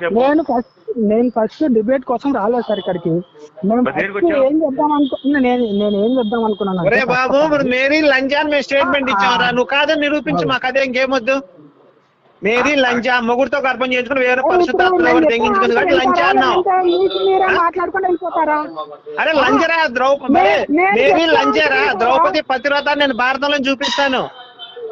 చెప్పు. నేను ఫస్ట్ నేను ఫస్ట్ డిబేట్ కోసం రాలేదు సార్ ఇక్కడికి. నేను? ఏం చెప్దాం అనుకున్నా నేను నేను ఏం చెప్దాం అనుకున్నాను ఒరే బాబు మరి మేరీ లంజాన్ మేము స్టేట్మెంట్ ఇచ్చామరా నువ్వు కాదని నిరూపించు మాకు అదే ఇంకేమొద్దు. మేరీ లంజా మొగుడుతో గర్భం చేసుకుని వేరే పరిశుద్ధాత్మ కాబట్టి లంజా? అన్నావు. మాట్లాడుకొని వెళ్ళిపోతారా? అరే లంజరా ద్రౌపది మేరీ లంజరా. ద్రౌపది పతివ్రత నేను భారతంలో చూపిస్తాను.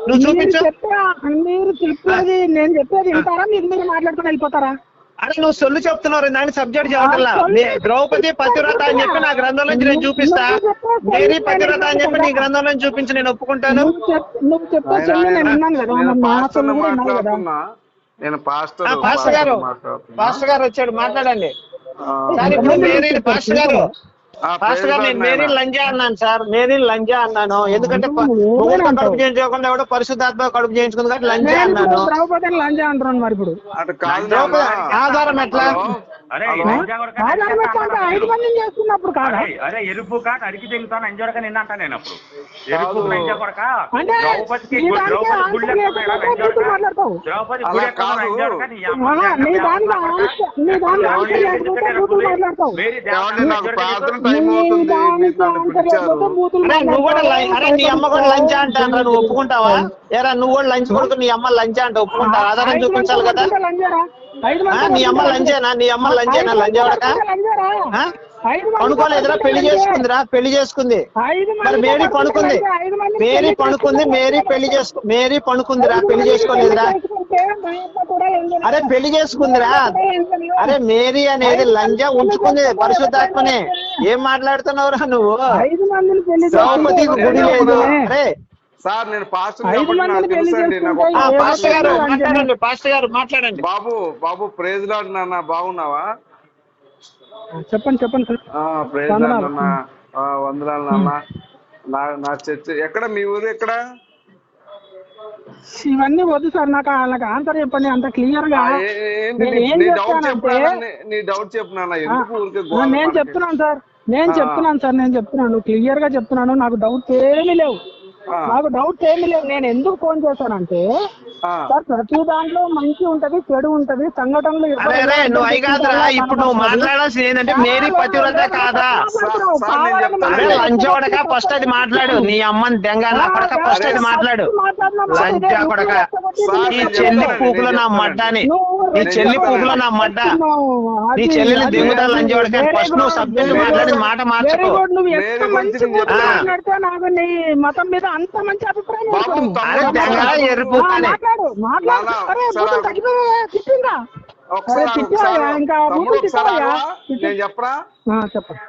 నువ్వు మీరు చూపించు. చెప్పే మీరు చెప్పేది నేను చెప్పేది వింటారా? మీరు మీరు మాట్లాడుకొని వెళ్ళిపోతారా? అరే నువ్వు సొల్లు చెప్తున్నావు దాని సబ్జెక్ట్ నే- ద్రౌపది పతివ్రత అని చెప్పి నా గ్రంథంలో నుంచి నేను చూపిస్తా. మేరీ పతివ్రత అని నేను చెప్పి నీ కదా. గ్రంథంలో నుంచి చూపించి నేను ఒప్పుకుంటాను. నేను పాస్టర్ పాస్టర్ గారు. పాస్టర్ గారు వచ్చాడు మాట్లాడండి. పాస్టర్ గారు. ఆ, పాస్టర్ గారు నేను మేరీ లంజా అన్నాను సార్ మేరీ లంజా అన్నాను. ఎందుకంటే కడుపు? చేయించుకోకుండా ఎవడో పరిశుద్ధాత్మ కడుపు చేయించుకుంది కాబట్టి లంజా నేను అన్నాను. ద్రౌపదిని లంజా అంటున్నాను మరి ఇప్పుడు. ద్రౌపది. ఆధారం ఎట్లా? అరే అంటే. ఐదు మందిని చేస్తున్నప్పుడు కాదా? ఎరుపు కాక అడిగి తెగుతాను ఎంజోడక నిన్నంట నేను అప్పుడు. ఎరుపు కాదు. అంటే ద్రౌపదికి దానికి ద్రౌపది గుళ్ళె కాదు. నన్ను నువ్వు కూడా. అరే నీ అమ్మ కూడా లంచా నువ్వు ఒప్పుకుంటావా? ఏరా నువ్వు కూడా లంచ్ కొడుకు నీ అమ్మ లంచా అంటే ఒప్పుకుంటావా ఆధారం చూపించాలి కదా? నీ అమ్మ లంజేనా? నీ అమ్మ లంజేనా? లంజావడక పనుకోలేదురా పెళ్ళి. చేసుకుందిరా పెళ్ళి చేసుకుంది. మరి మేరీ పనుకుంది మేరీ పనుకుంది మేరీ. పెళ్ళి చేసుకో మేరీ పనుకుందిరా పెళ్ళి చేసుకోలేదురా. అరే పెళ్ళి చేసుకుందిరా అరే మేరీ అనేది లంజా ఉంచుకుంది పరిశుద్ధాత్మనే. ఏం మాట్లాడుతున్నావురా నువ్వు? చేసుకుంటే గుడి లేదు. అరే సార్ నేను పాస్టర్. మాట్లాడండి పాస్టర్ గారు మాట్లాడండి. బాబు బాబు ప్రేజ్ లాడ్ నాన్న బాగున్నావా? చెప్పండి చెప్పండి సార్. ఆ, ప్రేజ్ లాడ్ వందనాలు. నాన్న ఆ, వందనాలు నాన్న. నా నా చర్చ ఎక్కడ మీ ఊరు ఎక్కడ? ఇవన్నీ వద్దు సార్ నాకు నాకు ఆన్సర్ చెప్పండి అంత క్లియర్గా. నీ- డౌట్ చెప్పు నేను? చెప్తున్నాను సార్ నేను. చెప్తున్నాను సార్ నేను చెప్తున్నాను క్లియర్గా చెప్తున్నాను నాకు డౌట్ ఏమీ లేవు. నాకు డౌట్ ఏమీ లేవు నేను ఎందుకు ఫోన్ చేశానంటే సార్ ప్రతి దాంట్లో మంచి ఉంటది చెడు ఉంటది సంఘటనలు నువ్వు అయి కాదురా. ఇప్పుడు నువ్వు మాట్లాడాల్సింది ఏంటంటే మేరీ పతివ్రత కాదా? లంచోడక ఫస్ట్ అది మాట్లాడు. నీ అమ్మని దెంగాల కొడక ఫస్ట్ అది మాట్లాడు. లంచా కొడక. నీ చెల్లి పూకులో నా మడ్డాని. నీ చెల్లి పూకులో నా మడ్డ. నీ చెల్లిని దిగుతా లంచోడక ఫస్ట్ నువ్వు సబ్జెక్ట్ మాట్లాడి మాట మార్చుకో. మతం మీద అంత మంచి అభిప్రాయం ఎరుపు మాట్లాడు మాట్లాడు. అరే. బూతులు తగ్గిపోయా తిట్టిందా ఇంకా బూతులు? నేను చెప్పరా చెప్పండి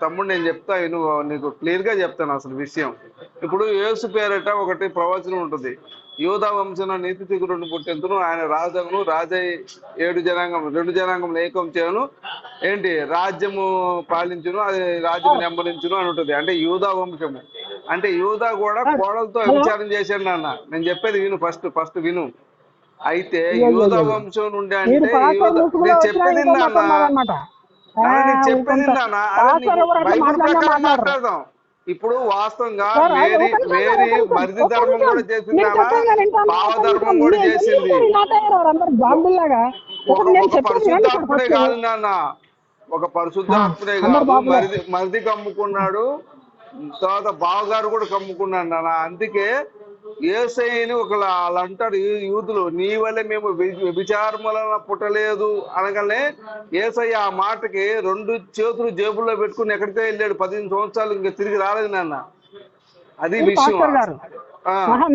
తమ్ముడు నేను చెప్తా నువ్వు నీకు క్లియర్గా చెప్తాను అసలు విషయం. ఇప్పుడు యేసు పేరట ఒకటి ప్రవచనం ఉంటుంది. యోధా వంశన నీతి తిగురుని పుట్టెంతును ఆయన రాజమును రాజై ఏడు జనాంగం రెండు జనాంగం ఏకం చేయను. ఏంటి? రాజ్యము పాలించును అది రాజ్యం నెమ్మరించును అని ఉంటుంది అంటే యూదా వంశము. అంటే యూదా కూడా కోడలతో విచారం చేశాడు నాన్న. నేను చెప్పేది విను ఫస్ట్ ఫస్ట్ విను. అయితే యూదా వంశం నుండి అంటే యూదా నేను చెప్పేది నాన్న. చెప్పేది నాన్న. బైబిల్ ప్రకారం. మాట్లాడదాం. ఇప్పుడు వాస్తవంగా మేరీ మేరీ మరిది ధర్మం. కూడా చేసింది మీరు నాన్న చెప్పండి, నేను వింటాను. భావ ఒక ధర్మం నిమిషం. కూడా చేసింది పరిశుద్ధాత్ముడే. కాదు నాన్న ఒక పరిశుద్ధాత్ముడే కాదు. మరిది మరిది కమ్ముకున్నాడు తర్వాత బావగారు కూడా కమ్ముకున్నాడు నాన్న అందుకే ఏసైని ఒక వాళ్ళు అంటారు ఈ యూదులు నీ వల్లే మేము విచారములన పుట్టలేదు అనగానే ఏసయ్య ఆ మాటకి రెండు చేతులు జేబుల్లో పెట్టుకుని ఎక్కడికో వెళ్ళాడు. పదిహేను సంవత్సరాలు ఇంకా తిరిగి రాలేదు నాన్న. అది విషయం.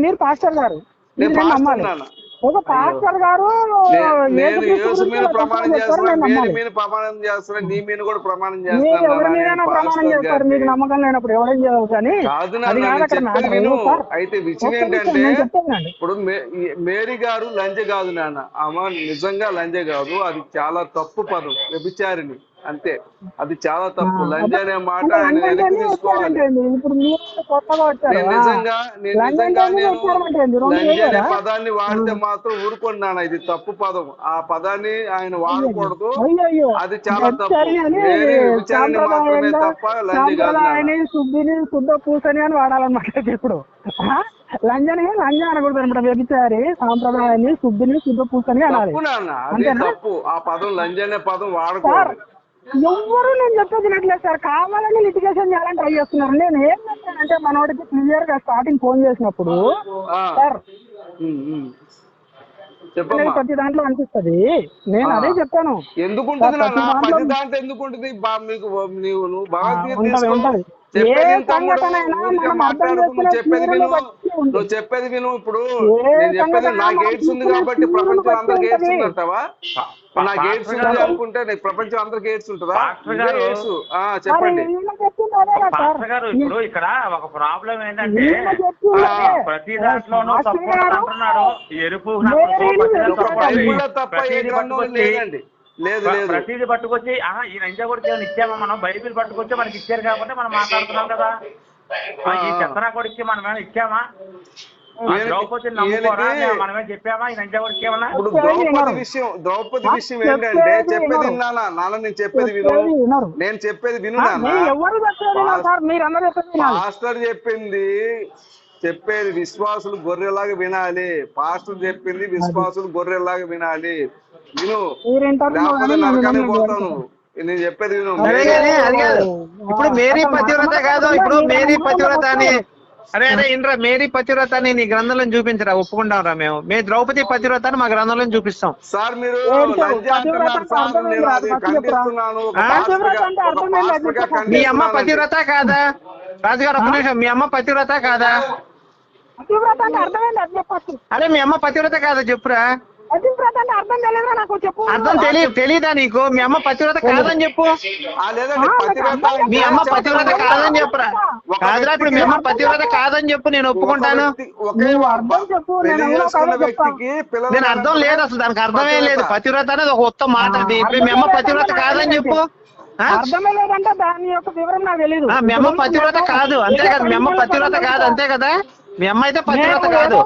మీరు పాస్టర్ గారు. నేను పాస్టర్ నాన్న. ఒక పాస్టర్ గారు నే- నేను యేసుక్రీస్తు యేసు మీద ప్రమాణం నేను. మీద ప్రమాణం నీ మీద కూడా ప్రమాణం చేస్తాను ఎవరి చేస్తారు మీకు. నమ్మకం లేనప్పుడు కానీ కాదు విను అయితే విషయం ఏంటంటే ఇప్పుడు మేరీ గారు లంజ కాదు నాన్న ఆమె నిజంగా లంజ కాదు అది చాలా తప్పు పదం వ్యభిచారిణి అంతే. అది చాలా తప్పు. లంజ అనే మాట నిజంగా నేను నేను అనే? పదాన్ని వాడితే మాత్రం ఊరుకున్నాను ఇది తప్పు పదం. ఆ పదాన్ని ఆయన వాడకూడదు. అది చాలా తప్పు. విచారణ మాత్రమే తప్ప కాదు శుద్ధిని శుద్ధ పూసని అని వాడాలన్నమాట ఇప్పుడు? లంజని లంజ అనకూడదు అనమాట. వ్యభిచారి సాంప్రదాయాన్ని శుద్ధిని శుద్ధ పూసని అనాలి. తప్పు ఆ పదం లంజ్ అనే పదం వాడకూడదు. ఎవ్వరు నేను చెప్పేది వినట్లేదు సార్ కావాలని లిటిగేషన్ చేయాలని ట్రై చేస్తున్నారు నేను ఏం చెప్పానంటే మనోడికి క్లియర్గా స్టార్టింగ్ ఫోన్ చేసినప్పుడు. సార్ ప్రతి దాంట్లో అనిపిస్తది నేను. అదే చెప్పాను దాంట్లో- ప్రతి దాంట్లో ఎందుకుంటుంది బా మీకు నీవు నువ్వు ఉంటది. ఉంటది. చెప్పేది చెప్పేది విను. నువ్వు చెప్పేది విను ఇప్పుడు నేను చెప్పేది మనం ఎయిడ్స్ ఉంది కాబట్టి ప్రపంచం అందరికి ఎయిడ్స్ ఉంటుంది. ఉందంటావా నాకు ఎయిడ్స్ ఉంది అనుకుంటే నీకు ప్రపంచం అందరికి ఎయిడ్స్ ఉంటుందా మరి చెప్పండి ఇప్పుడు ఇక్కడ ఒక ప్రాబ్లం ఏంటంటే. ప్రతి దాంట్లోనూ తప్పు అంటున్నాడు ఎరుపు. తప్పు ఏ గ్రంథం లేదండి లేదు లేదు. ప్రతిదీ పట్టుకొచ్చి ఆహా ఈ కొడుకు ఏమైనా ఇచ్చామా మనం? బైబిల్ పట్టుకొచ్చి మనకి ఇచ్చారు కాబట్టి మనం మాట్లాడుతున్నాం కదా. ఆ, ఈ చెత్తనా కొడుక్కి మనం ఏమైనా ఇచ్చామా? ఈయనకి- మనమే చెప్పామా? ఈ నంజా కొడుకు ఏమన్నా ఇప్పుడు చెప్పేది ద్రౌపది. విషయం ద్రౌపది విషయం చెప్పేది ఏంటంటే చెప్పేది. విన్నానా? నాన్న నేను చెప్పేది విను. నేను చెప్పేది విను పాస్టర్ చెప్పింది చెప్పేది విశ్వాసులు గొర్రెలాగా వినాలి. పాస్టర్ చెప్పింది విశ్వాసులు గొర్రెలాగా వినాలి. లేకపోతే నరకానికి నేను చెప్పేది ఇప్పుడు మేరీ పతివ్రత కాదు. ఇప్పుడు మేరీ పతివ్రత అని అరే అరే ఇంద్ర మేరీ పతివ్రత అని నీ గ్రంథంలో చూపించరా? ఒప్పుకుంటాం రా మేము. మేము ద్రౌపది పతివ్రత అని మా గ్రంథంలో చూపిస్తాం. సార్ మీరు మీ అమ్మ. పతివ్రత కాదా? రాజుగారు ఒక్క నిమిషం. మీ అమ్మ పతివ్రత కాదా? అరే మీ అమ్మ పతివ్రత కాదా? చెప్పురా. అర్థం తెలియదురా నాకు చెప్పు. అర్థం తెలియ తెలీదా నీకు? మీ అమ్మ పతివ్రత కాదని చెప్పు. ఆ, లేదండి ఆ, పతివ్రత నాకు మీ అమ్మ పతివ్రత కాదని చెప్పురా? కాదురా ఇప్పుడు మీ అమ్మ పతివ్రత కాదని చెప్పు నేను ఒప్పుకుంటాను. నేను అర్థం లేదు అసలు దానికి అర్థమే లేదు. పతివ్రత. అనేది ఒక ఉత్తమ మాట. అది ఇప్పుడు మీ అమ్మ పతివ్రత కాదని చెప్పు? అర్థమే లేదంటే దాని యొక్క వివరం నాకు తెలియదు మీ అమ్మ పతివ్రత కాదు అంతే కదా మీ అమ్మ పతివ్రత కాదు అంతే కదా? మీ అమ్మ అయితే పతివ్రత కాదు.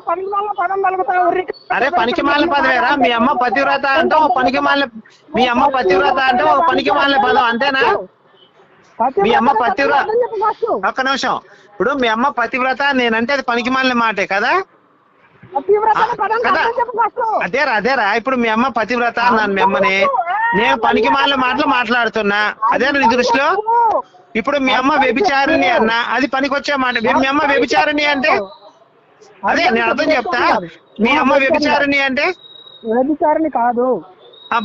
అరే పనికి మాలిన పదవేరా మీ అమ్మ పతివ్రత అంటే ఒక పనికి మాలిన మీ అమ్మ పతివ్రత అంటే ఒక పనికి మాలిన పదం అంతేనా? మీ అమ్మ పతివ్రత. ఒక్క నిమిషం. ఇప్పుడు మీ అమ్మ పతివ్రత నేనంటే అది పనికి మాలిన మాటే కదా? కదా. అదేరా అదేరా. ఇప్పుడు మీ అమ్మ పతివ్రత అన్నాను మీ అమ్మని. నేను పనికి మాలిన మాటలు మాట్లాడుతున్నా. అదేనా నీ దృష్టిలో? ఇప్పుడు మీ అమ్మ వ్యభిచారిణి అన్న అది పనికొచ్చే మాట. మీ అమ్మ వ్యభిచారిణి అంటే అదే నేను అర్థం చెప్తా. మీ అమ్మ వ్యభిచారిణి అంటే? వ్యభిచారిణి కాదు.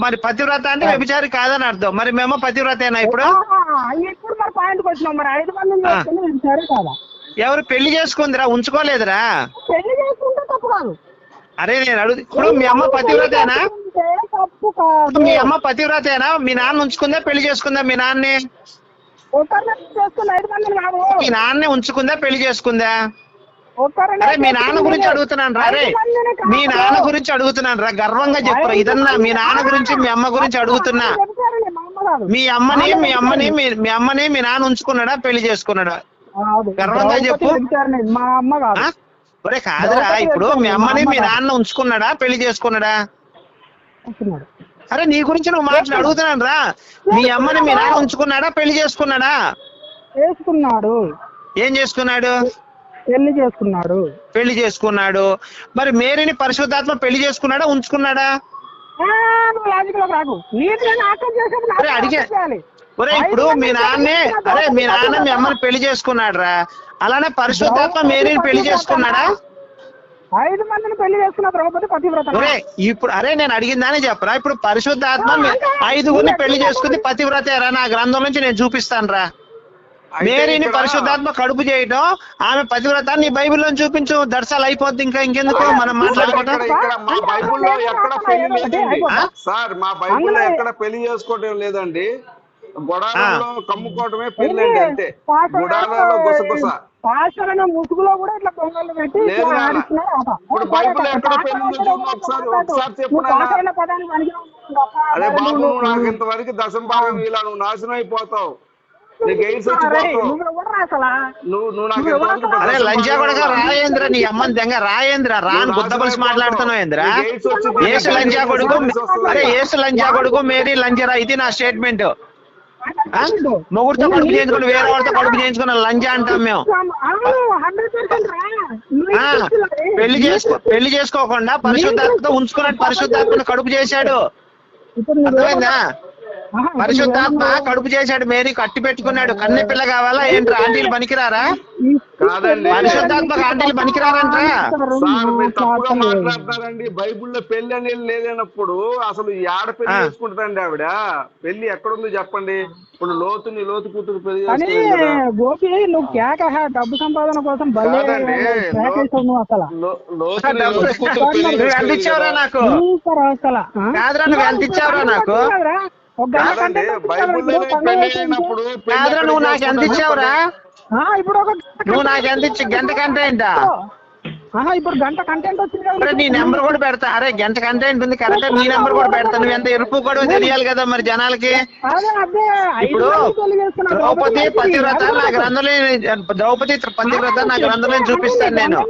మరి పతివ్రత అంటే వ్యభిచారి కాదని అర్థం. మరి మీ అమ్మ పతివ్రతేనా ఇప్పుడు? ఇప్పుడు మరి పాయింట్కి వచ్చినాం. మరి ఐదు కాదా? ఎవరు పెళ్ళి చేసుకుందిరా? ఉంచుకోలేదురా? పెళ్ళి చేసుకుంటే తప్పు కాదు. అరే నేను అడుగు. ఇప్పుడు మీ అమ్మ పతివ్రతేనా? చేసుకుంటే తప్పు కాదు. మీ అమ్మ పతివ్రతేనా? మీ నాన్న ఉంచుకుందా? పెళ్ళి చేసుకుందా మీ నాన్నే? మీ నాన్నే ఉంచుకుందా? పెళ్ళి చేసుకుందా? మీ నాన్న గురించి అడుగుతున్నాను రా కాదు. మీ నాన్న గురించి అడుగుతున్నాను రా గర్వంగా చెప్పురా ఇదన్నా మీ నాన్న గురించి మీ అమ్మ గురించి అడుగుతున్నా. మా అమ్మని మీ అమ్మని మీ అమ్మని మీ నాన్న ఉంచుకున్నాడా పెళ్ళి చేసుకున్నాడా. గర్వంగా చెప్పు. వ్యభిచారిణి, మా అమ్మ కాదు. ఆ? ఒరే కాదురా ఇప్పుడు మీ అమ్మని మీ నాన్న ఉంచుకున్నాడా పెళ్ళి చేసుకున్నాడా. అరే నీ గురించి నువ్వు మాటలు అడుగుతున్నాను రా. మీ అమ్మని మీ నాన్న ఉంచుకున్నాడా పెళ్ళి చేసుకున్నాడా? చేసుకున్నాడు. ఏం చేసుకున్నాడు? పెళ్ళి చేసుకున్నాడు. పెళ్ళి చేసుకున్నాడు. మరి మేరీని పరిశుద్ధాత్మ పెళ్ళి చేసుకున్నాడా ఉంచుకున్నాడా? రాకు నీకు నేను ఆకలి చేసేది అడిగే. ఒరే ఇప్పుడు మీ నాన్నే అరే మీ నాన్న మీ అమ్మని పెళ్ళి చేసుకున్నాడు రా అలానే పరిశుద్ధాత్మ మేరీని పెళ్ళి చేసుకున్నాడా? ఐదు మందిని పెళ్ళి చేసుకున్న ద్రౌపది పతివ్రత ఒరే ఇప్పుడు అరే నేను అడిగిందానే చెప్పరా? ఇప్పుడు పరిశుద్ధాత్మ ఐదుగురిని పెళ్ళి చేసుకుంది పతివ్రతేరా నా గ్రంథం నుంచి నేను చూపిస్తాను రా మేరీని పరిశుద్ధాత్మ కడుపు చేయటం ఆమె పతివ్రత నీ బైబిల్లో చూపించు దర్శాలు అయిపోద్ది ఇంకా ఇంకెందుకు మనం మాట్లాడుకుంటాం మా బైబిల్లో ఎక్కడ పెళ్ళి? సార్ మా బైబిల్లో ఎక్కడ పెళ్ళి చేసుకోవటం లేదండి. గొడాలలో కమ్ముకోవటమే పెళ్ళి అండి అంతే. గుడాలలో గుసగుస. ముసుగులో కూడా ఇట్లా పొంగళ్ళు పెట్టి. ఇప్పుడు బైబిల్లో ఎక్కడ చూడు ఒకసారి, ఒకసారి చెప్పు అరే బాబు నాకు ఇంతవరకు దశం భాగం ఇలా నువ్వు నాశనం అయిపోతావు. రాయేంద్ర నీ అమ్మని దెంగ రాయేంద్ర రాని గుద్ద బలిసి మాట్లాడుతున్నావు ఏంద్ర. ఏసు లంచా కొడుకు? అరే ఏసు లంచా కొడుకు మేరీ లంజరా ఇది నా స్టేట్మెంట్? మొగుడుతో కడుపు చేయించుకుని వేరే వాళ్ళతో కడుపు చేయించుకున్న లంజా అంటాం మేము. పెళ్ళి చేసుకో పెళ్ళి చేసుకోకుండా పరిశుద్ధాత్మతో ఉంచుకున్నట్టు పరిశుద్ధాత్మను కడుపు చేశాడు. అర్థమైందా? పరిశుద్ధాత్మ కడుపు చేశాడు మేరీ కట్టి పెట్టుకున్నాడు. కన్నె పిల్ల కావాలా? ఏంటి ఆంటీలు పనికిరారా? కాదండి. పరిశుద్ధాత్మక ఆంటీలు పనికిరారంటరా? సార్ మీరు తప్పుగా మాట్లాడుతున్నారండి బైబిల్లో పెళ్ళి అనేది లేదన్నప్పుడు అసలు ఆడ పెళ్ళి. చేసుకుంటుందండి ఆవిడ. పెళ్ళి ఎక్కడుందో చెప్పండి. ఇప్పుడు లోతుని లోతు కూతురు పెళ్ళి. గోపి నువ్వు కేక డబ్బు సంపాదన కోసం? కాదురా, నువ్వు ఎంత ఇచ్చావురా నాకు? నువ్వు నాకు ఎంత ఇచ్చావురా ఆ, ఇప్పుడు ఒక నువ్వు నాకు ఎంత ఇచ్చి గంట కంటెంట్ ఆహా, ఇప్పుడు గంట కంటెంట్ వచ్చింది నీ నెంబర్ కూడా పెడతా. అరే గంట కంటెంట్ ఉంది కరెక్ట్. నీ నెంబర్ కూడా పెడతా నువ్వు ఎంత ఎరుపు కూడా తెలియాలి కదా మరి జనాలకి. ఇప్పుడు. ద్రౌపది పతివ్రత. నా గ్రంథంలో ద్రౌపది పతివ్రత నా గ్రంథంలో చూపిస్తాను నేను.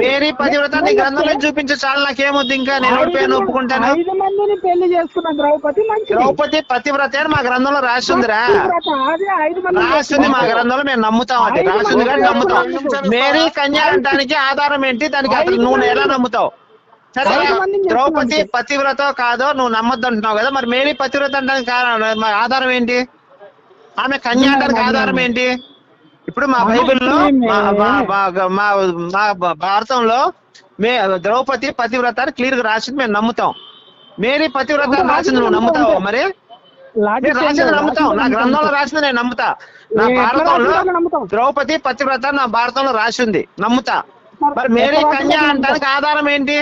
మేరీ పతివ్రత నీ గ్రంథంలో చూపించు చాలు నాకేమొద్దు ఇంకా. నేను ఓడిపోయాను ఒప్పుకుంటాను. పెళ్ళి చేసుకున్న ద్రౌపది ద్రౌపది పతివ్రత అని మా గ్రంథంలో రాసిందిరా. రాసింది మా గ్రంథంలో మేము నమ్ముతాం అది. రాసింది కానీ నమ్ముతాం. మేరీ కన్యా అంటానికి ఆధారం ఏంటి? దానికి అసలు నువ్వు ఎలా నమ్ముతావు? సరే ద్రౌపది. పతివ్రత కాదో నువ్వు నమ్మొద్దు అంటున్నావు కదా మరి మేరీ పతివ్రత అంటానికి కారణం ఆధారం ఏంటి? ఆమె కన్యా అంటానికి ఆధారం ఏంటి? ఇప్పుడు మా బైబిల్లో మా భారతంలో మే ద్రౌపది పతివ్రత అని క్లియర్గా రాసింది మేము నమ్ముతాం. మేరీ పతివ్రత రాసింది నువ్వు నమ్ముతావు మరి? రాసింది నమ్ముతాం నా గ్రంథంలో. రాసింది నేను నమ్ముతా. నా భారతంలో. ద్రౌపది పతివ్రత నా భారతంలో రాసింది. నమ్ముతా. మరి మరి కన్యా అంటానికి ఆధారం ఏంటి?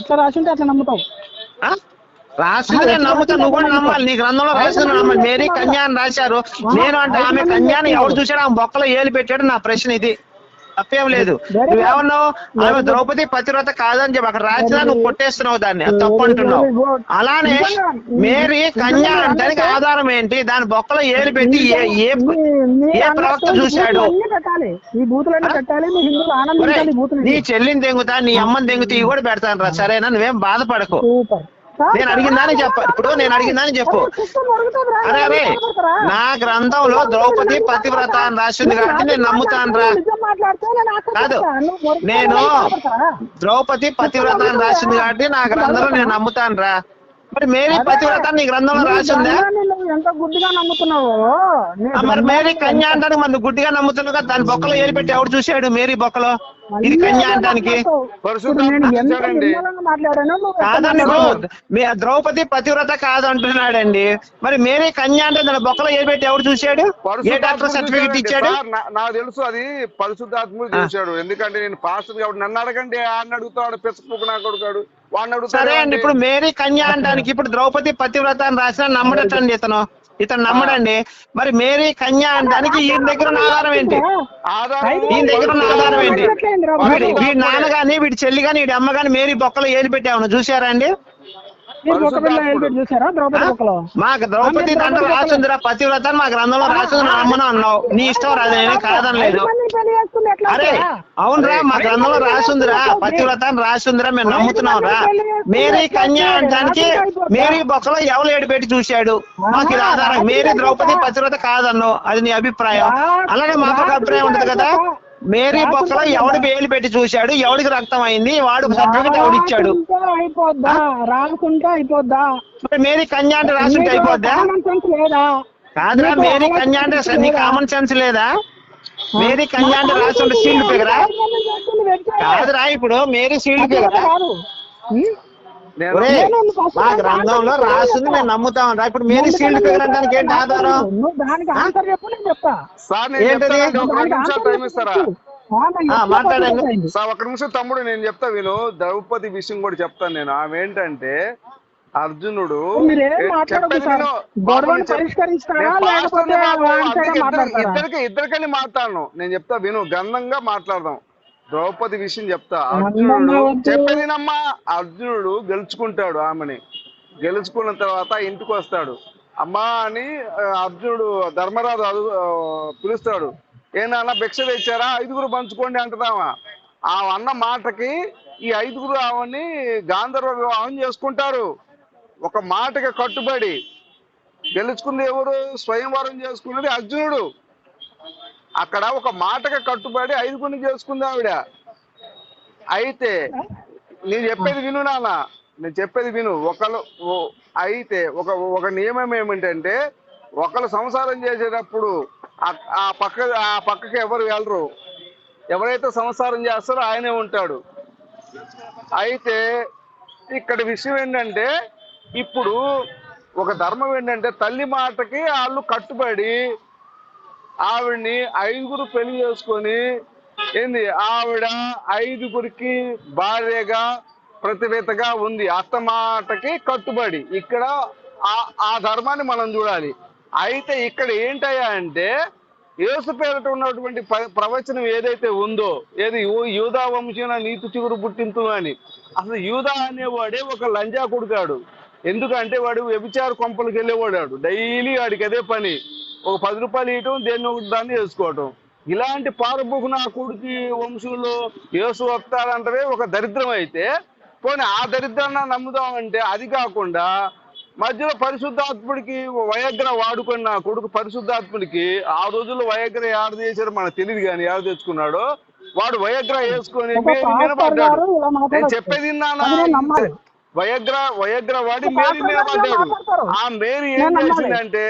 ఇట్లా రాసింటే అట్లా నమ్ముతాం ఆ? రాసింది నమ్ముతా నువ్వు కూడా నమ్మాలి. నీ గ్రంథంలో రాసింది నమ్మాలి. మేరీ కన్యా అని రాశారు. నేను అంటే ఆమె కన్యాని ఎవడు చూశాడు ఆమె బొక్కలో ఏలు పెట్టాడు నా ప్రశ్న ఇది. తప్పేం లేదు. నువ్వేమన్నావు? ఆమె ద్రౌపది పతివ్రత కాదని చెప్పి అక్కడ రాసినా నువ్వు కొట్టేస్తున్నావు దాన్ని. తప్పు అంటున్నావు. అలానే మేరీ కన్యా అంటానికి ఆధారం ఏంటి? దాని బొక్కలో ఏలు పెట్టి ఏ ప్రవక్త చూశాడు? నీ చెల్లిని తెంగుతా నీ అమ్మని తెంగుతా ఇవి కూడా పెడతాను రా సరేనా? నువ్వేం బాధపడకు. నేను అడిగిందని చెప్ప ఇప్పుడు నేను అడిగిందని చెప్పు. అరే అరే నా గ్రంథంలో ద్రౌపది పతివ్రత అని రాసింది కాబట్టి నేను నమ్ముతాను రా. కాదు నేను ద్రౌపది పతివ్రత అని రాసింది కాబట్టి నా గ్రంథంలో నేను నమ్ముతాను రా. మరి మేరీ పతివ్రత నీ గ్రంథంలో రాసిందా? ఎంత గుడ్డిగా నమ్ముతున్నావు మరి మేరీ కన్యా అంటానికి మన గుడ్డిగా నమ్ముతున్నావు కదా దాని బొక్కలో ఏలి పెట్టి ఎవడు చూశాడు మేరీ బొక్కలో? ఇది కాదండి. మీ ద్రౌపది పతివ్రత కాదు అంటున్నాడండి మరి మేరీ కన్యా అంటే దాని బొక్కలో ఏలి పెట్టి ఎవడు చూశాడు? ఏ డాక్టర్ సర్టిఫికెట్ చూశాడండి. ఇచ్చాడు? నాకు తెలుసు అది పరిశుద్ధాత్ముడు ఆ. చూశాడు. ఎందుకంటే నేను పాస్టర్ కాబట్టి నన్ను అడగండి ఆడిని అడుగుతాడు పెసపుకు నా కొడుకాడు. వాడిని అడుగుతాడు సరే అండి ఇప్పుడు మేరీ కన్యా అంటానికి ఇప్పుడు ద్రౌపది పతివ్రత అని రాసిన నమ్మడటండి ఇతను ఇతను నమ్మడండి. మరి మేరీ కన్యా అంటానికి ఈయన దగ్గర ఉన్న ఆధారం ఏంటి? ఆధారం ఈయన దగ్గర ఉన్న ఆధారం ఏంటి? వీడి వీడి నాన్న గాని వీడి చెల్లి గాని వీడి అమ్మ గాని మేరీ బొక్కలో ఏలి పెట్టామను చూసారా అండి? మాకు ద్రౌపది దాంట్లో రాసిందిరా పతివ్రత మా గ్రంథంలో రాసింది నా అమ్మను అన్నావు. నీ ఇష్టం రాదు నేను కాదనలేదు అరే? అవునురా మా గ్రంథంలో రాసిందిరా పతివ్రత అని రాసిందిరా మేము నమ్ముతున్నాం రా. మేరీ కన్యా అంటానికి మేరీ బొక్కలో ఎవరు ఏడు పెట్టి చూశాడు? మాకు ఇది ఆధారం. మేరీ ద్రౌపది పతివ్రత కాదన్నావు. అది నీ అభిప్రాయం. అలానే మాకు అభిప్రాయం ఉంటది కదా. మేరీ బొక్కలో ఎవడు వేలు పెట్టి చూశాడు? ఎవడికి రక్తం అయింది వాడు సర్టిఫికెట్ రాసుకుంటే అయిపోద్దా? రాసుకుంటే అయిపోద్దా? మరి మేరీ కన్యా అంటే రాసుంటే అయిపోద్దా? కాదురా మేరీ కన్యా అంటే నీ కామన్ సెన్స్ లేదా? మేరీ కన్యా అంటే రాసుంటే సీల్డ్ వెళ్తే కాదురా ఇప్పుడు మేరీ సీల్డ్ పిగరా మా గ్రంథంలో రాసింది మేము నమ్ముతాం రా. ఇప్పుడు మేరీ సీల్డ్ పిగర్ అంటానికి ఏంటి ఆధారం? దానికి ఆన్సర్ చెప్పు నేను చెప్తా. సార్ నేను ఏంటది? చెప్తానండి ఒక మాట్లాడండి. సార్ నిమిషం తమ్ముడు నేను చెప్తా విను ద్రౌపది విషయం కూడా చెప్తాను నేను. ఆమె ఏంటంటే అర్జునుడు? ఇద్దరికి ఇద్దరికని మాట్లాడను. నేను చెప్తా విను గంధంగా మాట్లాడదాం. ద్రౌపది విషయం చెప్తా. అర్జునుడు. చెప్పేదినమ్మా అర్జునుడు గెలుచుకుంటాడు ఆమెని. గెలుచుకున్న తర్వాత ఇంటికి వస్తాడు. అమ్మా అని అర్జునుడు ధర్మరాజు పిలుస్తాడు. ఏనాన్న భిక్ష తెచ్చారా? ఐదుగురు పంచుకోండి అంటదామా ఆ అన్న మాటకి ఈ ఐదుగురు ఆమెని గాంధర్వ వివాహం చేసుకుంటారు. ఒక మాటకి కట్టుబడి. గెలుచుకుంది ఎవరు? స్వయంవరం చేసుకున్నది అర్జునుడు. అక్కడ ఒక మాటకి కట్టుబడి ఐదుగురిని చేసుకుంది ఆవిడ. అయితే నేను చెప్పేది విను నాన్న. నేను చెప్పేది విను. ఒకళ్ళు అయితే ఒక ఒక నియమం ఏమిటంటే ఒకళ్ళు సంసారం చేసేటప్పుడు ఆ- ఆ పక్క ఆ పక్కకి ఎవరు వెళ్ళరు ఎవరైతే సంసారం చేస్తారో ఆయనే ఉంటాడు. అయితే ఇక్కడ విషయం ఏంటంటే ఇప్పుడు ఒక ధర్మం ఏంటంటే తల్లి మాటకి వాళ్ళు కట్టుబడి ఆవిడ్ని ఐదుగురు పెళ్ళి చేసుకొని ఏంది? ఆవిడ ఐదుగురికి భార్యగా ప్రతివేతగా ఉంది. అత్త మాటకి కట్టుబడి. ఇక్కడ ఆ ఆ ధర్మాన్ని మనం చూడాలి. అయితే ఇక్కడ ఏంటయ్యా అంటే యేసు పేరిట ఉన్నటువంటి ప్ర- ప్రవచనం ఏదైతే ఉందో ఏది? యూదా వంశీన నీతి చిగురు పుట్టింతు అని. అసలు యూదా అనేవాడే ఒక లంజా కొడుకాడు. ఎందుకంటే వాడు వ్యభిచార కొంపలకు వెళ్ళేవాడాడు. డైలీ వాడికి అదే పని. ఒక పది రూపాయలు ఇవ్వటం దేన్ని ఒకటి దాన్ని వేసుకోవటం ఇలాంటి పారబోకు నా కొడుకు వంశంలో యేసు వస్తాడంటే ఒక దరిద్రం అయితే పోనీ ఆ దరిద్రాన్ని నమ్ముదామంటే అది కాకుండా మధ్యలో పరిశుద్ధాత్ముడికి వయగ్ర వాడుకున్న నా కొడుకు పరిశుద్ధాత్ముడికి ఆ రోజుల్లో వయగ్ర యాడ చేశారో మనకు తెలియదు కానీ యాడ తెచ్చుకున్నాడు వాడు వయగ్ర వేసుకొని నేను. చెప్పేది. వయగ్ర వయగ్ర వాడి మేరీ మీద పడ్డాడు. ఆ మేరీ ఏం. చేసిందంటే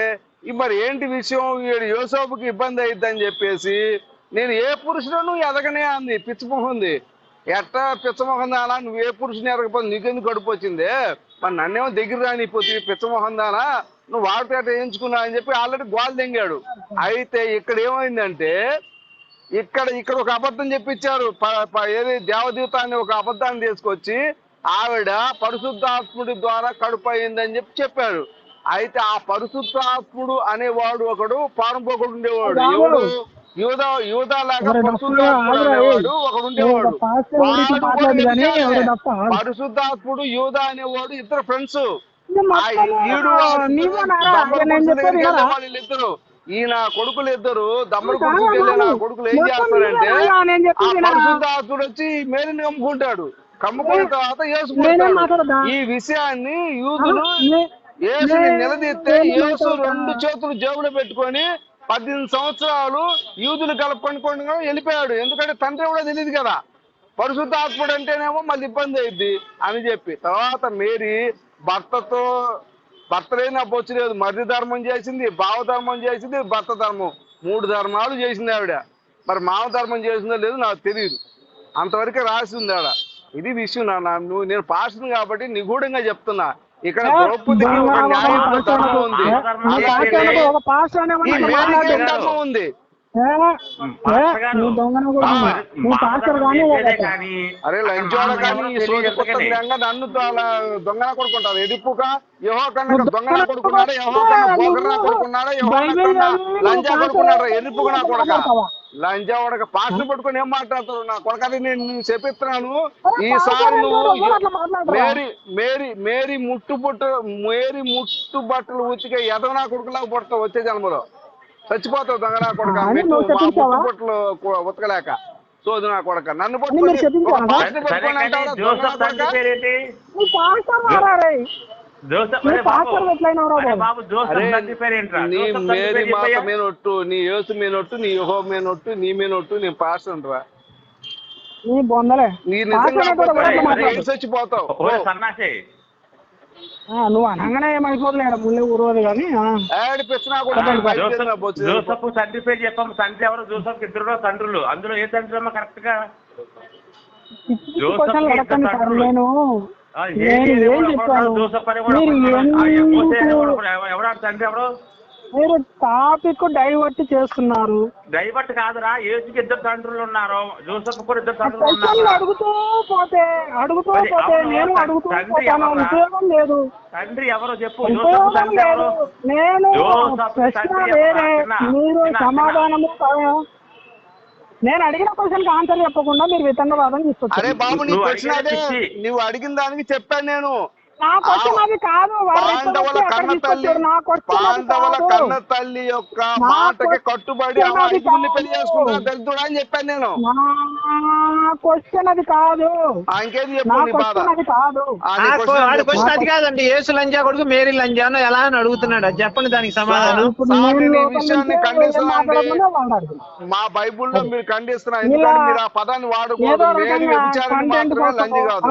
మరి ఏంటి విషయం? వీడు యోసోపుకి ఇబ్బంది అయిద్దని చెప్పేసి నేను ఏ పురుషులను ఎదగనే అంది పిచ్చిమొహంది. ఎట్టా పిచ్చమొహం దానా నువ్వు ఏ పురుషుని ఎరగపోతే నీకెందుకు కడుపు వచ్చిందే? మరి నన్నేమో దగ్గర రానిపోతుంది పిచ్చమొహం దానా నువ్వు వాడిపేట వేయించుకున్నా అని చెప్పి ఆల్రెడీ గోల్ దెంగాడు. అయితే ఇక్కడ ఏమైందంటే ఇక్కడ ఇక్కడ ఒక అబద్ధం చెప్పించారు. ప- ప- ఏది? దేవదూత అని ఒక అబద్ధాన్ని తీసుకొచ్చి ఆవిడ పరిశుద్ధాత్ముడి ద్వారా కడుపు అయిందని చెప్పి చెప్పారు. అయితే ఆ పరిశుద్ధాత్ముడు అనేవాడు ఒకడు పారంపోకుడు ఉండేవాడు. ఎవడు యూదా యూదా లాగా పరిశుద్ధాత్ముడు? అనేవాడు ఒకడు ఉండేవాడు? పరిశుద్ధాత్ముడు యూదా అనేవాడు ఇద్దరు ఫ్రెండ్స్ వీళ్ళిద్దరు ఈయన కొడుకులు ఇద్దరు దమ్మడి కొడుకు కాదు. కొడుకులు ఏం చేస్తారంటే? పరిశుద్ధాత్ముడు వచ్చి మేరీని కమ్ముకుంటాడు కమ్ముకున్న తర్వాత? ఈ విషయాన్ని యూదులు నే- యేసుని నే- నిలదీస్తే యేసు. రెండు చేతులు జేబులో పెట్టుకొని పద్దెనిమిది సంవత్సరాలు యూదులు కలపనుకొని వెళ్ళిపోయాడు. ఎందుకంటే తండ్రి కూడా తెలియదు కదా. పరిశుద్ధాత్ముడు అంటేనేమో మళ్ళీ ఇబ్బంది అయింది అని చెప్పి. తర్వాత మేరీ భర్తతో భర్త లేని అబ్బొచ్చు లేదు. మర్రి ధర్మం చేసింది భావ ధర్మం చేసింది భర్త ధర్మం. మూడు ధర్మాలు చేసింది ఆవిడ. మరి మావ ధర్మం చేసిందో లేదో నాకు తెలియదు అంతవరకే రాసి ఉంది ఆడ. ఇది విషయం నాన్న. నువ్వు నేను పాస్టర్ కాబట్టి నిగూఢంగా చెప్తున్నా. ఇక్కడ ద్రౌపదికి ఒక న్యాయం ఒక ధర్మం ఉంది. ఉంది అరే లంచోడ కానీ విధంగా నన్ను దొంగన కొడుకుంటారు. ఎదుపుక యహో కన్నా దొంగన కొడుకున్నాడా? యహో కన్నా కొడుకున్నాడా? యహో కన్నా నువ్వు కొడుకున్నాడా కొడక మాట్లాడతావా? లంజా కొడక పాస్టర్ పట్టుకొని ఏం మాట్లాడతారు నా కొడక అది నేను నేను చెప్పిస్తున్నాను. ఈసారి నువ్వు? మేరీ మేరీ మేరీ ముట్టు పుట్టు మేరీ ముట్టు బట్టలు ఉతికే ఎదవ నా కొడుకులాగా పుడతావు వచ్చే జన్మలో. చచ్చిపోతావు దొంగ నా కొడక. మెట్టు? బట్టలు ఉతకలేక. సోదు నా కొడక. నన్ను పట్టుకొని నా నీ మేరీ మాత. మీనొట్టు నీ యేసు మీనొట్టు నీ యహో మీనొట్టు నీ మీనొట్టు నీ పాస్టర్ రా నీ బొందలే. నీ పాస్టర్ నిజంగా కూడా అరే, అట్లా అరే, మాట్లాడు. ఏడ్చి చచ్చిపోతావు ఓరే సన్నాసి. ఆ, నువ్వు అనగానే ఏమైపోతులేడు ముళ్ళే ఊరదు కానీ కూడా జోసఫ్ తండ్రి పేరు చెప్పాము తండ్రి ఎవరు? జోసఫ్ ఇద్దరు తండ్రులు. అందులో ఏ తండ్రి అమ్మా కరెక్ట్గా? జోసఫ్ నేను ఏ- ఎవడు చెప్పాను మీరు తండ్రి ఎవరు మీరు టాపిక్ డైవర్ట్ చేస్తున్నారు. డైవర్ట్ కాదురా ఏసుకి ఇద్దరు తండ్రులు ఉన్నారు? జోసఫ్ కూడా ఇద్దరు తండ్రులు ఉన్నారు? అడుగుతూ పోతే అడుగుతూ పోతే నేను అడుగుతూ? పోతాను? ఉపయోగం లేదు. తండ్రి ఎవరో చెప్పు ఉపయోగం లేదు. నేను ప్రశ్న వేరే? మీరు సమాధానము నేను అడిగిన క్వశ్చన్కి ఆన్సర్ చెప్పకుండా మీరు వితండవాదం అరే తీసుకొచ్చారు బాబు నీ నువ్వు క్వశ్చన్ అదే పిచ్చి. నువ్వు అడిగిన దానికి చెప్పాను నేను నా క్వశ్చన్ అది కాదు వాడు పాండవుల కన్న తల్లి పాండవుల. కన్న యొక్క మాటకి కట్టుబడి ఐదుగురిని పెళ్ళి అని చెప్పాను నేను. నా క్వశ్చన్ అది కాదు. ఆ, ఇంకేం నా చెప్పు నీ బాధ క్వశ్చన్ అది కాదండి. యేసు లంజా కొడుకు మేరీ లంజాను ఎలా అని అడుగుతున్నాడు. అది చెప్పండి దానికి సమాధానం. మా బైబుల్లో మీరు ఖండిస్తున్నారు ఎందుకంటే మీరు ఆ పదాన్ని వాడకూడదు. మేరీ మాత్రమే లంజి కాదు.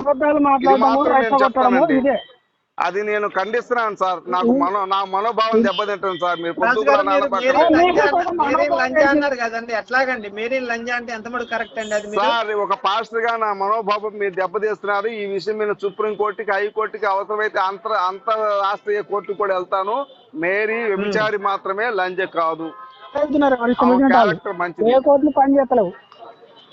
ఇది నేను రెచ్చగొట్టడము చెప్తానండి ఇదే అది నేను ఖండిస్తున్నాను సార్. నాకు మనో నా మనోభావం దెబ్బతింటాను సార్. మీరు? అన్నారు కదండి? ఎట్లాగండి? మేరీ లంజా అంటే ఎంత మటుకు కరెక్ట్ అండి అది మీరు? సార్ ఒక పాస్టర్గా నా మనోభావం మీరు దెబ్బతీస్తున్నారు. ఈ విషయం మీద సుప్రీం కోర్టుకి హైకోర్టుకి అవసరమైతే అంతర్ అంతరాష్ట్రీయ కోర్టుకు కూడా వెళ్తాను. మేరీ వ్యభిచారి మాత్రమే లంజ కాదు. చెబుతున్నారు మరి మంచిది.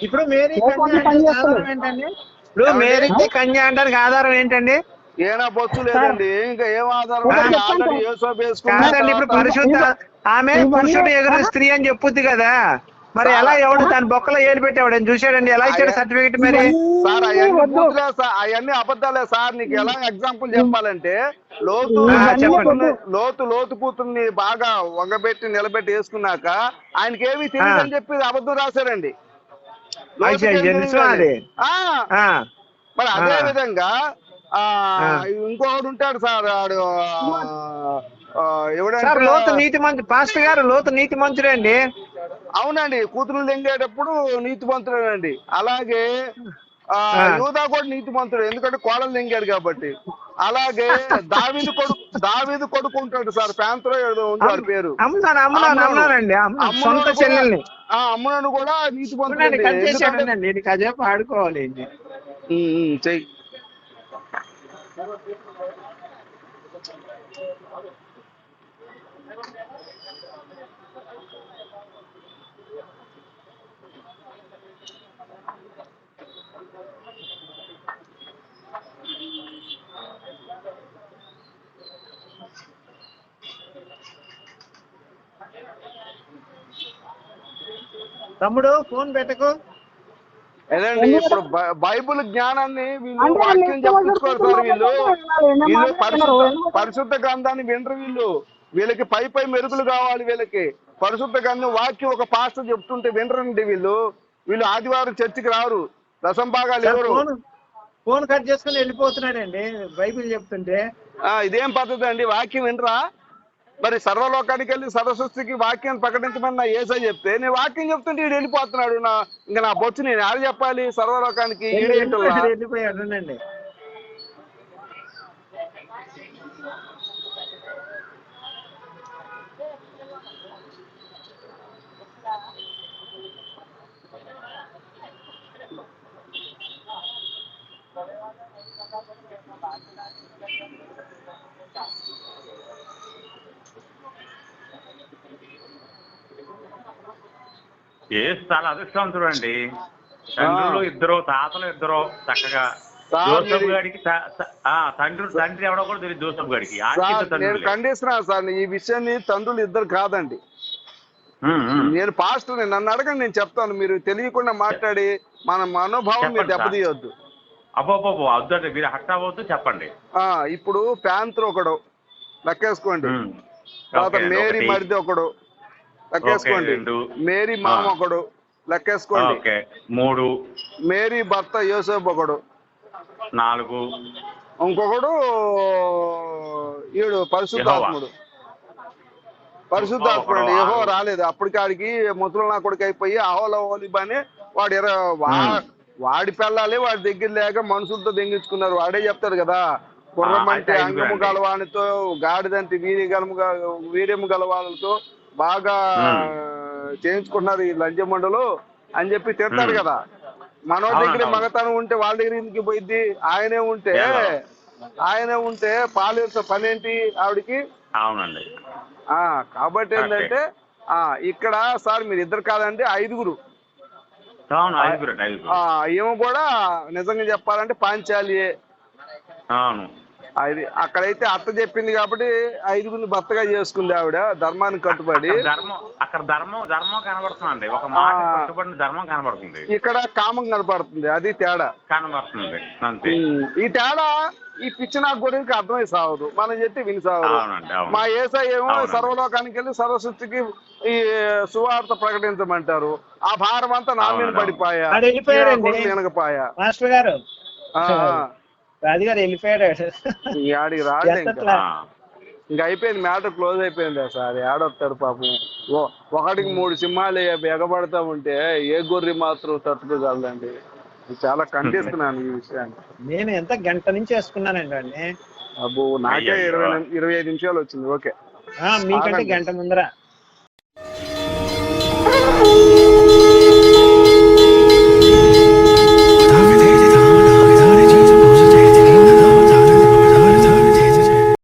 ఇప్పుడు మేరీ కన్యా కొన్ని అంటే పని చేస్తారు? ఆధారం ఏంటండి? ఇప్పుడు మేరీకి కన్యా అంటానికి ఆధారం ఏంటండి? ఏనా బొచ్చు లేదండి ఇంకా ఏం ఆధారం? ఇప్పుడు పరిశుద్ధ ఆమె పురుషుడు ఎగురు స్త్రీ అని చెప్పుద్ది కదా. మరి ఎలా ఎవడు దాని బొక్కలో ఏలు పెట్టాడు అని చూశాడండి ఎలా ఇచ్చాడు. సర్టిఫికెట్ మరి? సార్ అవన్నీ అబద్ధాలే సార్. నీకు ఎలా ఎగ్జాంపుల్ చెప్పాలంటే లోతు లోతు లోతు కూతుర్ని బాగా వంగబెట్టి నిలబెట్టి వేసుకున్నాక ఆయనకి ఏమీ తెలియదు అని చెప్పి అబద్ధం రాశారండి మరి. అదే. విధంగా ఇంకొకడు ఉంటాడు సార్ ఆడు సార్ ఎవడంటే లోతు నీతి మంచు పాస్టర్ గారు లోతు నీతి మంచుడే అండి? అవునండి కూతురు లెంగేటప్పుడు నీతిమంతుడేనండి. అలాగే ఆ ఆ. యూదా కూడా నీతిమంతుడు ఎందుకంటే కోడలు లెంగాడు కాబట్టి. అలాగే దావీదు కొడుకు దావీదు కొడుకు ఉంటాడు సార్ ప్యాంతలో ఏదో ఉంది వాడి పేరు. అమ్మును సొంత కూడా- చెల్లెల్ని. ఆ అమ్మునను కూడా చూడండి నీతిమంతుడు కట్ చేశాడండి నేను కాసేపు ఆడుకోవాలి. చెయ్యి తమ్ముడు ఫోన్ పెట్టకు. అదండి ఇప్పుడు బైబిల్ జ్ఞానాన్ని వీళ్ళు వాక్యం వాళ్ళు చెప్పుకోరు సార్ వీళ్ళు. వీళ్ళు పరిశుద్ధ పరిశుద్ధ గ్రంథాన్ని వినరు వీళ్ళు. వీళ్ళకి పై పై మెరుగులు కావాలి వీళ్ళకి. పరిశుద్ధ గ్రంథం వాక్యం ఒక పాస్టర్ చెప్తుంటే వినరండి వీళ్ళు. వీళ్ళు ఆదివారం చర్చికి రారు. దశం భాగాలు సార్, ఎవరు? ఫోన్ కట్ చేసుకుని వెళ్ళిపోతున్నాడండి బైబిల్ చెప్తుంటే. ఆ, ఇదేం పద్ధతి అండి? వాక్యం వినరా? మరి సర్వలోకానికి వెళ్ళి సర్వసృష్టికి వాక్యం ప్రకటించమని నా ఏసై చెప్తే నేను వాక్యం చెప్తుంటే ఈడు వెళ్ళిపోతున్నాడు నా ఇంకా నా బొచ్చు నేను ఆడ చెప్పాలి? సర్వలోకానికి ఈడేంటల్లా ఏ చాలా అదృష్టవంతుడు అండి తండ్రులు ఇద్దరు తాతలు ఇద్దరు చక్కగా. జోసఫ్ గారికి తండ్రి తండ్రి ఎవడో కూడా తెలియదు జోసఫ్ గారికి. నేను తండ్రులు. ఖండిస్తున్నాను సార్ ఈ విషయాన్ని తండ్రులు ఇద్దరు కాదండి. నేను పాస్టర్ నన్ను అడగండి నేను చెప్తాను. మీరు తెలియకుండా మాట్లాడి మన మనోభావం మీరు. దెబ్బతీయొద్దు. అబ్బో వద్దండి మీరు హట్ అవ్వద్దు చెప్పండి. ఇప్పుడు ప్యాంతర్ ఒకడు లెక్కేసుకోండి. తర్వాత మేరీ. మరిది ఒకడు. లెక్కేసుకోండి. మేరీ మామ. ఒకడు లెక్కేసుకోండి మూడు మేరీ భర్త యోసేపు ఒకడు నాలుగు ఇంకొకడు ఈడు పరిశుద్ధాత్ముడు పరిశుద్ధాత్ముడు అండి ఏహో. రాలేదు అప్పటికి ఆడికి ముసలి నా కొడుకు అయిపోయి అహోల ఓలిబాని వాడు. వాడి పిల్లాలి వాడి దగ్గర లేక మనుషులతో దెంగించుకున్నారు వాడే చెప్తాడు కదా అయితే అంగము. గలవానితో గాడిదంటే వీరి గలము వీర్యము గలవాళ్ళతో బాగా చేయించుకున్నారు ఈ లంచమండలు అని చెప్పి తిడతాడు ఉమ్. కదా. మన దగ్గర. మగతనం ఉంటే వాళ్ళ దగ్గర ఎందుకు పోయిద్ది? ఆయనే ఉంటే. ఆయనే ఉంటే పాలేరుతో పని ఏంటి ఆవిడకి? అవునండి. ఆ కాబట్టి ఏంటంటే ఆ ఇక్కడ సార్ మీరు ఇద్దరు కాదండి ఐదుగురు. ఈమె కూడా నిజంగా చెప్పాలంటే పాంచాలియే. అవును. అది అక్కడైతే అత్త చెప్పింది కాబట్టి ఐదుగురిని భర్తగా చేసుకుంది ఆవిడ ధర్మానికి కట్టుబడి. ధర్మం అక్కడ ధర్మం ధర్మం ఒక మాట. కట్టుబడిన ధర్మం కనబడుతుంది. ఇక్కడ కామం కనపడుతుంది అది తేడా. కనబడుతుంది అంతే. ఈ తేడా ఈ పిచ్చి నాకు గురించి అర్థమై సావదు. మనం చెప్తే విని సావదు. మా ఏసై ఏమో. సర్వలోకానికి వెళ్ళి సర్వసృష్టికి ఈ సువార్త ప్రకటించమంటారు. ఆ భారం అంతా నా మీద. పడిపోయా. వెనకపాయా. మాస్టర్ గారు రాజు గారు వెళ్ళిపోయాడు. ఈ ఆడికి రాడు ఇంకా. అయిపోయింది మ్యాటర్ క్లోజ్ అయిపోయింది సార్ ఆడొస్తాడు పాపం. ఓ- ఒకటికి మూడు సింహాలు ఎగబడతా ఉంటే ఏ గొర్రె మాత్రం తట్టుకోగలదండి చాలా ఖండిస్తున్నాను ఈ విషయాన్ని. నేను ఎంత గంట నుంచి వేసుకున్నానండి వాడిని? అబ్బో నాకే. ఇరవై ఇరవై ఐదు నిమిషాలు వచ్చింది ఓకే. ఆ, మీకంటే. గంట ముందర.